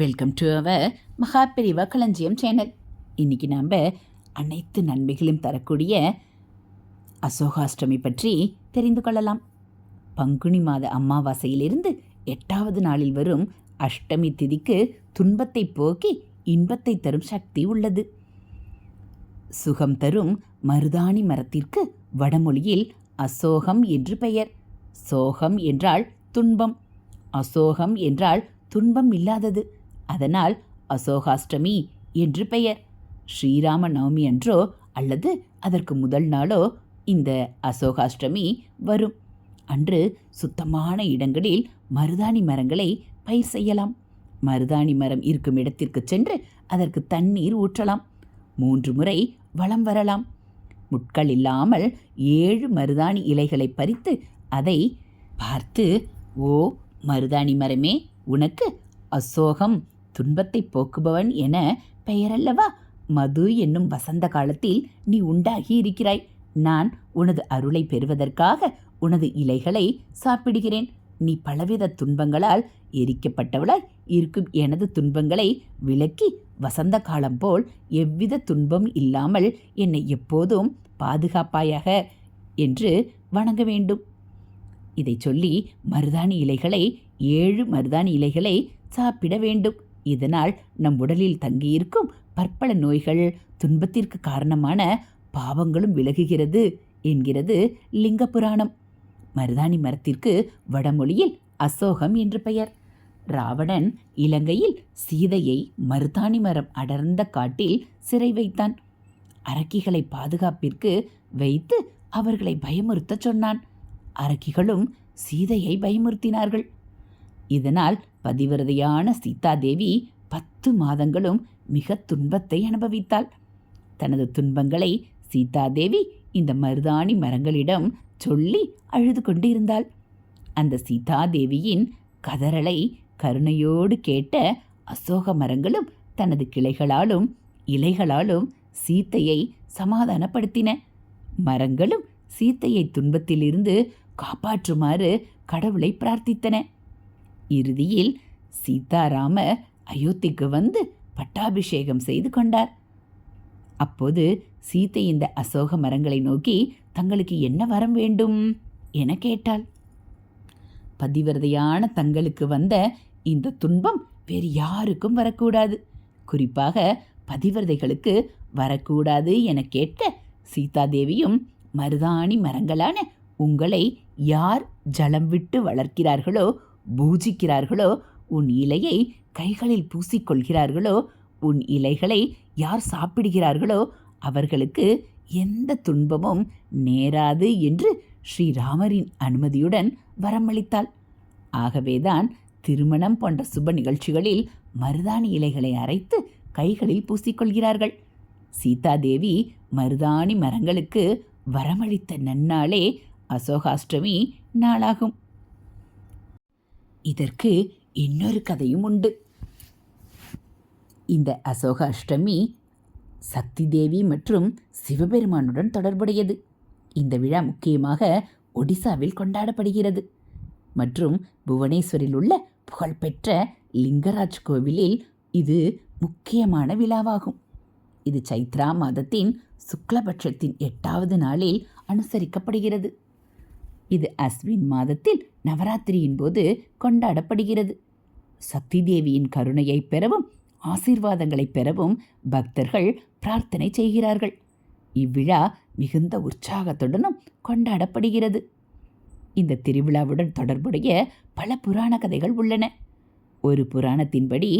Welcome to our Mahaperiyava களஞ்சியம் channel இன்றைக்கி நாம் அனைத்து நன்மைகளும் தரக்கூடிய அசோகாஷ்டமி பற்றி தெரிந்து கொள்ளலாம். பங்குனி மாத அமாவாசையிலிருந்து எட்டாவது நாளில் வரும் அஷ்டமி திதிக்கு துன்பத்தை போக்கி இன்பத்தை தரும் சக்தி உள்ளது. சுகம் தரும் மருதாணி மரத்திற்கு வடமொழியில் அசோகம் என்று பெயர். சோகம் என்றால் துன்பம். அசோகம் என்றால் துன்பம் இல்லாதது. அதனால் அசோகாஷ்டமி என்று பெயர். ஸ்ரீராம நவமி அன்றோ அல்லது அதற்கு முதல் நாளோ இந்த அசோகாஷ்டமி வரும். அன்று சுத்தமான இடங்களில் மருதாணி மரங்களை பயிர் செய்யலாம். மருதாணி மரம் இருக்கும் இடத்திற்கு சென்று அதற்கு தண்ணீர் ஊற்றலாம். மூன்று முறை வளம் வரலாம். முட்கள் இல்லாமல் ஏழு மருதாணி இலைகளை பறித்து அதை பார்த்து ஓ மருதாணி மரமே உனக்கு அசோகம் துன்பத்தை போக்குபவன் என பெயரல்லவா? மது என்னும் வசந்த காலத்தில் நீ உண்டாகி இருக்கிறாய். நான் உனது அருளை பெறுவதற்காக உனது இலைகளை சாப்பிடுகிறேன். நீ பலவித துன்பங்களால் எரிக்கப்பட்டவளாய் இருக்கும் எனது துன்பங்களை விலக்கி வசந்த காலம் போல் எவ்வித துன்பம் இல்லாமல் என்னை எப்போதும் பாதுகாப்பாயாக என்று வணங்க வேண்டும். இதை சொல்லி மருதாணி இலைகளை ஏழு மருதாணி இலைகளை சாப்பிட வேண்டும். இதனால் நம் உடலில் தங்கியிருக்கும் பற்பல நோய்கள் துன்பத்திற்கு காரணமான பாவங்களும் விலகுகிறது என்கிறது லிங்க புராணம் மருதாணி மரத்திற்கு வடமொழியில் அசோகம் என்று பெயர். ராவணன் இலங்கையில் சீதையை மருதாணி மரம் அடர்ந்த காட்டில் சிறை வைத்தான். அரக்கிகளை பாதுகாப்பிற்கு வைத்து அவர்களை பயமுறுத்தச் சொன்னான். அரக்கிகளும் சீதையை பயமுறுத்தினார்கள். இதனால் பதிவிரதையான சீதாதேவி பத்து மாதங்களும் மிக துன்பத்தை அனுபவித்தாள். தனது துன்பங்களை சீதாதேவி இந்த மருதாணி மரங்களிடம் சொல்லி அழுது கொண்டிருந்தாள். அந்த சீதாதேவியின் கதறலை கருணையோடு கேட்ட அசோக மரங்களும் தனது கிளைகளாலும் இலைகளாலும் சீத்தையை சமாதானப்படுத்தின. மரங்களும் சீத்தையை துன்பத்திலிருந்து காப்பாற்றுமாறு கடவுளை பிரார்த்தித்தன. இறுதியில் சீதாராம அயோத்திக்கு வந்து பட்டாபிஷேகம் செய்து கொண்டார். அப்போது சீத்தை இந்த அசோக மரங்களை நோக்கி தங்களுக்கு என்ன வரம் வேண்டும்? என கேட்டாள். பதிவிரதையான தங்களுக்கு வந்த இந்த துன்பம் வேறு யாருக்கும் வரக்கூடாது. குறிப்பாக பதிவிரதைகளுக்கு வரக்கூடாது என கேட்ட சீதாதேவியும் மருதாணி மரங்களான உங்களை யார் ஜலம் விட்டு வளர்க்கிறார்களோ பூஜிக்கிறார்களோ? உன் இலையை கைகளில் பூசிக்கொள்கிறார்களோ? உன் இலைகளை யார் சாப்பிடுகிறார்களோ? அவர்களுக்கு எந்த துன்பமும் நேராது என்று ஸ்ரீராமரின் அனுமதியுடன் வரமளித்தாள். ஆகவேதான் திருமணம் போன்ற சுப நிகழ்ச்சிகளில் மருதாணி இலைகளை அரைத்து கைகளில் பூசிக்கொள்கிறார்கள். சீதாதேவி மருதாணி மரங்களுக்கு வரமளித்த நன்னாளே அசோகாஷ்டமி நாளாகும். இதற்கு இன்னொரு கதையும் உண்டு. இந்த அசோக அஷ்டமி சக்தி தேவி மற்றும் சிவபெருமானுடன் தொடர்புடையது. இந்த விழா முக்கியமாக ஒடிசாவில் கொண்டாடப்படுகிறது. மற்றும் புவனேஸ்வரில் உள்ள புகழ்பெற்ற லிங்கராஜ் கோவிலில் இது முக்கியமான விழாவாகும். இது சைத்ரா மாதத்தின் சுக்லபட்சத்தின் எட்டாவது நாளில் அனுசரிக்கப்படுகிறது. இது அஸ்வின் மாதத்தில் நவராத்திரியின் போது கொண்டாடப்படுகிறது. சக்தி தேவியின் கருணையை பெறவும் ஆசீர்வாதங்களை பெறவும் பக்தர்கள் பிரார்த்தனை செய்கிறார்கள். இவ்விழா மிகுந்த உற்சாகத்துடனும் கொண்டாடப்படுகிறது. இந்த திருவிழாவுடன் தொடர்புடைய பல புராண கதைகள் உள்ளன. ஒரு புராணத்தின்படி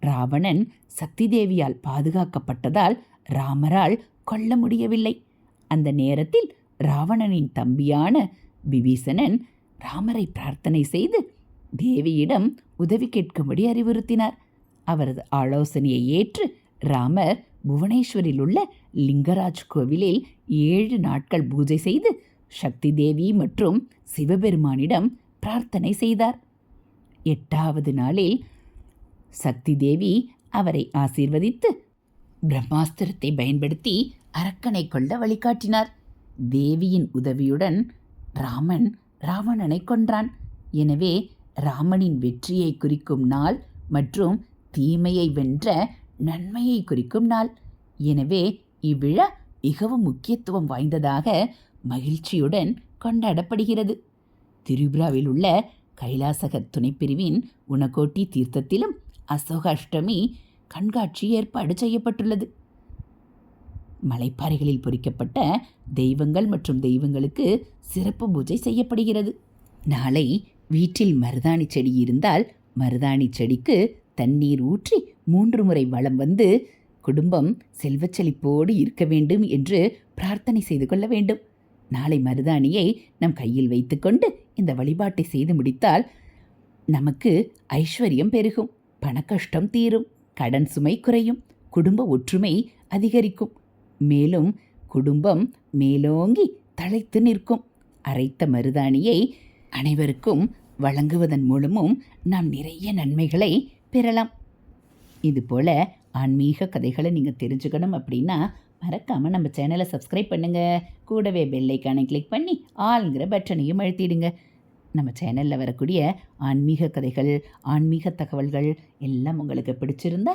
ராவணன் சக்தி தேவியால் பாதுகாக்கப்பட்டதால் ராமரால் கொல்ல முடியவில்லை. அந்த நேரத்தில் ராவணனின் தம்பியான விபீசணன் ராமரை பிரார்த்தனை செய்து தேவியிடம் உதவி கேட்கும்படி அறிவுறுத்தினார். அவரது ஆலோசனையை ஏற்று ராமர் புவனேஸ்வரில் உள்ள லிங்கராஜ் கோவிலில் ஏழு நாட்கள் பூஜை செய்து சக்தி தேவி மற்றும் சிவபெருமானிடம் பிரார்த்தனை செய்தார். எட்டாவது நாளில் சக்தி தேவி அவரை ஆசீர்வதித்து பிரம்மாஸ்திரத்தை பயன்படுத்தி அரக்கனை கொள்ள வழிகாட்டினார். தேவியின் உதவியுடன் ராமன் ராவணனை கொன்றான். எனவே ராமனின் வெற்றியை குறிக்கும் நாள் மற்றும் தீமையை வென்ற நன்மையை குறிக்கும் நாள். எனவே இவ்விழா மிகவும் முக்கியத்துவம் வாய்ந்ததாக மகிழ்ச்சியுடன் கொண்டாடப்படுகிறது. திரிபுராவில் உள்ள கைலாசகர் துணைப்பிரிவின் உனக்கோட்டி தீர்த்தத்திலும் அசோக அஷ்டமி கண்காட்சி ஏற்பாடு செய்யப்பட்டுள்ளது. மலைப்பாறைகளில் பொறிக்கப்பட்ட தெய்வங்கள் மற்றும் தெய்வங்களுக்கு சிறப்பு பூஜை செய்யப்படுகிறது. நாளை வீட்டில் மருதாணி செடி இருந்தால் மருதாணி செடிக்கு தண்ணீர் ஊற்றி மூன்று முறை வளம் வந்து குடும்பம் செல்வச்செழிப்போடு இருக்க வேண்டும் என்று பிரார்த்தனை செய்து கொள்ள வேண்டும். நாளை மருதாணியை நம் கையில் வைத்துக்கொண்டு இந்த வழிபாட்டை செய்து முடித்தால் நமக்கு ஐஸ்வர்யம் பெருகும் பணக்கஷ்டம் தீரும் கடன் சுமை குறையும் குடும்ப ஒற்றுமை அதிகரிக்கும். மேலும் குடும்பம் மேலோங்கி தழைத்து நிற்கும். அரைத்த மருதாணியை அனைவருக்கும் வழங்குவதன் மூலமும் நாம் நிறைய நன்மைகளை பெறலாம். இதுபோல் ஆன்மீக கதைகளை நீங்கள் தெரிஞ்சுக்கணும் அப்படின்னா மறக்காமல் நம்ம சேனலை சப்ஸ்கிரைப் பண்ணுங்கள் கூடவே பெல்லைக்கானை கிளிக் பண்ணி ஆளுங்கிற பட்டனையும் அழுத்திடுங்க. நம்ம சேனலில் வரக்கூடிய ஆன்மீக கதைகள் ஆன்மீக தகவல்கள் எல்லாம் உங்களுக்கு பிடிச்சிருந்தா